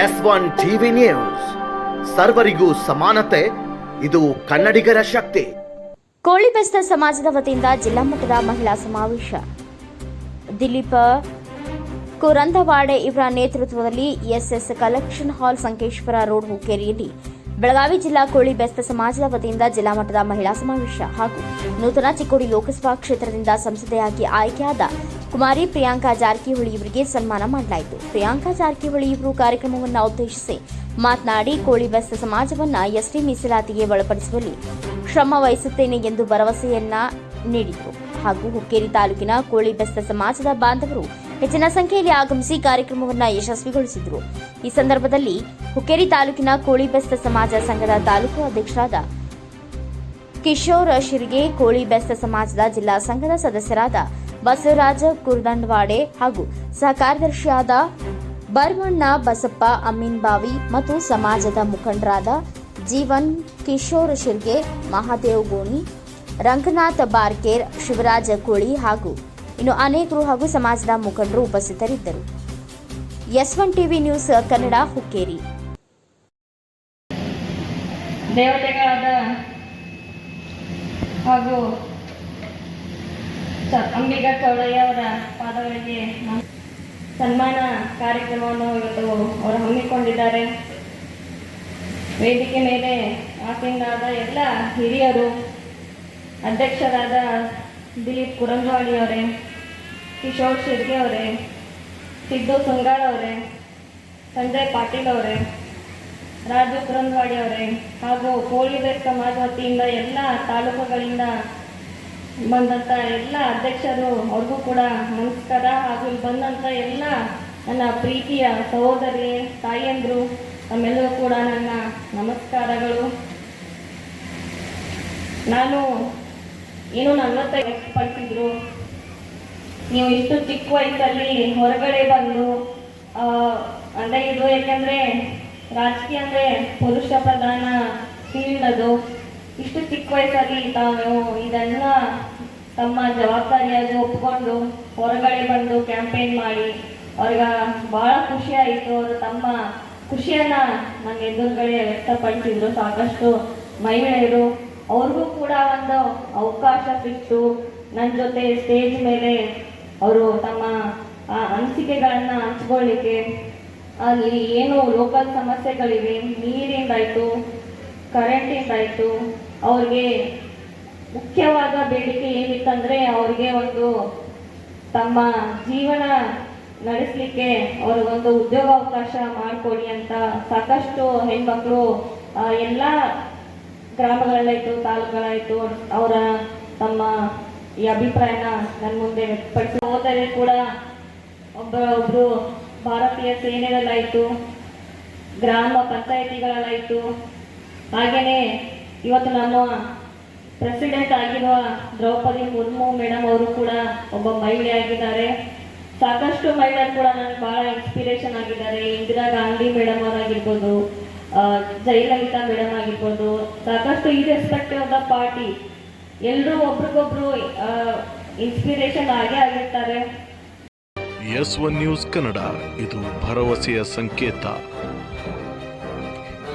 S one TV news. ಸರ್ವರಿಗೂ ಸಮಾನತೆ, ಇದು ಕನ್ನಡಿಗರ ಶಕ್ತಿ. ಕೋಳಿ ಬೆಸ್ತ ಸಮಾಜದ ವತಿಯಿಂದ ಜಿಲ್ಲಾ ಮಟ್ಟದ ಮಹಿಳಾ ಸಮಾವೇಶ. ದಿಲೀಪ ಕುರಂದವಾಡೆ ಇವರ ನೇತೃತ್ವದಲ್ಲಿ SS collection hall Sankeshwar road ಹುಕ್ಕೇರಿಯಲ್ಲಿ Belagavi ಜಿಲ್ಲಾ ಕೋಳಿ ಬೆಸ್ತ ಸಮಾಜದ ವತಿಯಿಂದ ಜಿಲ್ಲಾ ಮಟ್ಟದ ಮಹಿಳಾ ಸಮಾವೇಶ ಹಾಗೂ ನೂತನ ಚಿಕ್ಕೋಡಿ ಲೋಕಸಭಾ ಕ್ಷೇತ್ರದಿಂದ ಸಂಸದೆಯಾಗಿ ಆಯ್ಕೆಯಾದ ಕುಮಾರಿ ಪ್ರಿಯಾಂಕಾ ಜಾರಕಿಹೊಳಿ ಇವರಿಗೆ ಸನ್ಮಾನ ಮಾಡಲಾಯಿತು. ಪ್ರಿಯಾಂಕಾ ಜಾರಕಿಹೊಳಿ ಇವರು ಕಾರ್ಯಕ್ರಮವನ್ನು ಉದ್ದೇಶಿಸಿ ಮಾತನಾಡಿ, ಕೋಳಿ ಸಮಾಜವನ್ನ ಎಸ್ಟಿ ಮೀಸಲಾತಿಗೆ ಒಳಪಡಿಸುವಲ್ಲಿ ಶ್ರಮ ವಹಿಸುತ್ತೇನೆ ಎಂದು ಭರವಸೆಯನ್ನ ನೀಡಿದರು. ಹಾಗೂ ಹುಕ್ಕೇರಿ ತಾಲೂಕಿನ ಕೋಳಿ ಸಮಾಜದ ಬಾಂಧವರು ಹೆಚ್ಚಿನ ಸಂಖ್ಯೆಯಲ್ಲಿ ಆಗಮಿಸಿ ಕಾರ್ಯಕ್ರಮವನ್ನು ಯಶಸ್ವಿಗೊಳಿಸಿದರು. ಈ ಸಂದರ್ಭದಲ್ಲಿ ಹುಕ್ಕೇರಿ ತಾಲೂಕಿನ ಕೋಳಿ ಸಮಾಜ ಸಂಘದ ತಾಲೂಕು ಅಧ್ಯಕ್ಷರಾದ ಕಿಶೋರ್ ಶಿರ್ಗೆ, ಕೋಳಿ ಬೆಸ್ತ ಸಮಾಜದ ಜಿಲ್ಲಾ ಸಂಘದ ಸದಸ್ಯರಾದ ಬಸವರಾಜ ಕುರ್ದಂಡವಾಡೆ ಹಾಗೂ ಸಹ ಕಾರ್ಯದರ್ಶಿಯಾದ ಬರ್ಮಣ್ಣ ಬಸಪ್ಪ ಅಮೀನ್ಬಾವಿ ಮತ್ತು ಸಮಾಜದ ಮುಖಂಡರಾದ ಜೀವನ್ ಕಿಶೋರ್ ಶಿರ್ಗೆ, ಮಹಾದೇವ್ ಗೋಣಿ, ರಂಗನಾಥ್ ಬಾರ್ಕೇರ್, ಶಿವರಾಜ ಕೋಳಿ ಹಾಗೂ ಇನ್ನು ಅನೇಕರು ಹಾಗೂ ಸಮಾಜದ ಮುಖಂಡರು ಉಪಸ್ಥಿತರಿದ್ದರು. S one TV news Kannada Hukkeri. ದೇವತೆಗಳಾದ ಹಾಗೂ ಅಂಬಿಗಾ ಚೌಡಯ್ಯವರ ಪಾದಗಳಿಗೆ ಸನ್ಮಾನ ಕಾರ್ಯಕ್ರಮವನ್ನು ಇವತ್ತು ಅವರು ಹಮ್ಮಿಕೊಂಡಿದ್ದಾರೆ. ವೇದಿಕೆ ಮೇಲೆ ಆಸೀನರಾದ ಎಲ್ಲ ಹಿರಿಯರು, ಅಧ್ಯಕ್ಷರಾದ ದಿಲೀಪ್ ಕುರಂಗವಾಡಿ ಅವರೇ, ಕಿಶೋರ್ ಶಿರ್ಗೆ ಅವರೇ, ಸಿದ್ದು ಸುಂಗಾಳ್ ಅವರೇ, ಸಂಜಯ್ ಪಾಟೀಲ್ ಅವರೇ, ರಾಜು ಕುರಂಗವಾಡಿ ಅವರೇ ಹಾಗೂ ಕೋಳಿ ಸಮಾಜ ವತಿಯಿಂದ ಎಲ್ಲ ತಾಲೂಕುಗಳಿಂದ ಬಂದಂಥ ಎಲ್ಲ ಅಧ್ಯಕ್ಷರು ಅವ್ರಿಗೂ ಕೂಡ ನಮಸ್ಕಾರ. ಹಾಗೂ ಇಲ್ಲಿ ಬಂದಂಥ ಎಲ್ಲ ನನ್ನ ಪ್ರೀತಿಯ ಸಹೋದರಿ, ತಾಯಿಯಂದರು, ತಮ್ಮೆಲ್ಲರೂ ಕೂಡ ನನ್ನ ನಮಸ್ಕಾರಗಳು. ನಾನು ಏನು ನಲವತ್ತೈದು ವ್ಯಕ್ತಪಡಿಸಿದ್ರು, ನೀವು ಇಷ್ಟು ಚಿಕ್ಕ ವಯಸ್ಸಲ್ಲಿ ಹೊರಗಡೆ ಬಂದು ಅಂದ್ರೆ ಇದು ಯಾಕಂದ್ರೆ ರಾಜಕೀಯ ಅಂದ್ರೆ ಪುರುಷ ಪ್ರಧಾನ ಫೀಲ್ಡ್ ಅದು ಇಷ್ಟು ಚಿಕ್ಕ ವಯಸ್ಸಲ್ಲಿ ತಾನು ಇದನ್ನ ತಮ್ಮ ಜವಾಬ್ದಾರಿಯಾಗಿ ಒಪ್ಕೊಂಡು ಹೊರಗಡೆ ಬಂದು ಕ್ಯಾಂಪೇನ್ ಮಾಡಿ, ಅವ್ರಿಗೆ ಬಹಳ ಖುಷಿ ಆಯಿತು. ಅವರು ತಮ್ಮ ಖುಷಿಯನ್ನ ನನ್ನ ಎದುರುಗಡೆ ವ್ಯಕ್ತಪಡಿಸಿದ್ರು. ಸಾಕಷ್ಟು ಮಹಿಳೆಯರು, ಅವ್ರಿಗೂ ಕೂಡ ಒಂದು ಅವಕಾಶ ಸಿಕ್ತು. ನನ್ನ ಜೊತೆ ಸ್ಟೇಜ್ ಮೇಲೆ ಅವರು ತಮ್ಮ ಅನಿಸಿಕೆಗಳನ್ನ ಹಂಚ್ಕೊಳ್ಳಿಕ್ಕೆ. ಅಲ್ಲಿ ಏನು ಲೋಕಲ್ ಸಮಸ್ಯೆಗಳಿವೆ, ನೀರಿಂದಾಯ್ತು ಕರೆಂಟಿಂದಾಯ್ತು ಅವ್ರಿಗೆ ಮುಖ್ಯವಾದ ಬೇಡಿಕೆ ಏನಿತ್ತಂದ್ರೆ ಅವ್ರಿಗೆ ಒಂದು ತಮ್ಮ ಜೀವನ ನಡೆಸಲಿಕ್ಕೆ ಅವ್ರಿಗೊಂದು ಉದ್ಯೋಗಾವಕಾಶ ಮಾಡಿಕೊಡಿ ಅಂತ ಸಾಕಷ್ಟು ಹೆಣ್ಮಕ್ಳು ಎಲ್ಲ ಗ್ರಾಮಗಳಲ್ಲಾಯಿತು ತಾಲೂಕುಗಳಾಯ್ತು ಅವರ ತಮ್ಮ ಈ ಅಭಿಪ್ರಾಯನ ನನ್ನ ಮುಂದೆ ವ್ಯಕ್ತಪಡಿಸಿ. ಹೋದರೆ ಕೂಡ ಒಬ್ಬರ ಒಬ್ಬರು ಭಾರತೀಯ ಸೇನೆಗಳಲ್ಲಾಯಿತು ಗ್ರಾಮ ಪಂಚಾಯಿತಿಗಳಲ್ಲಾಯಿತು ಹಾಗೇನೆ ಇವತ್ತು ನಾನು ಪ್ರೆಸಿಡೆಂಟ್ ಆಗಿರುವ ದ್ರೌಪದಿ ಮುರ್ಮು ಮೇಡಮ್ ಅವರು ಕೂಡ ಒಬ್ಬ ಮಹಿಳೆ ಆಗಿದ್ದಾರೆ. ಸಾಕಷ್ಟು ಮಹಿಳೆಯರು ಕೂಡ ನನಗೆ ಬಹಳ ಇನ್ಸ್ಪಿರೇಷನ್ ಆಗಿದ್ದಾರೆ. ಇಂದಿರಾ ಗಾಂಧಿ ಮೇಡಮ್ ಅವರಾಗಿರ್ಬೋದು ಜಯಲಲಿತಾ ಮೇಡಮ್ ಆಗಿರ್ಬೋದು, ಸಾಕಷ್ಟು ಈ ಆಫ್ ದ ಪಾರ್ಟಿ ಎಲ್ಲರೂ ಒಬ್ರಿಗೊಬ್ರು ಇನ್ಸ್ಪಿರೇಷನ್ ಆಗೇ ಆಗಿರ್ತಾರೆ. ಎಸ್ ಒನ್ ನ್ಯೂಸ್ ಕನ್ನಡ ಇದು ಭರವಸೆಯ ಸಂಕೇತ.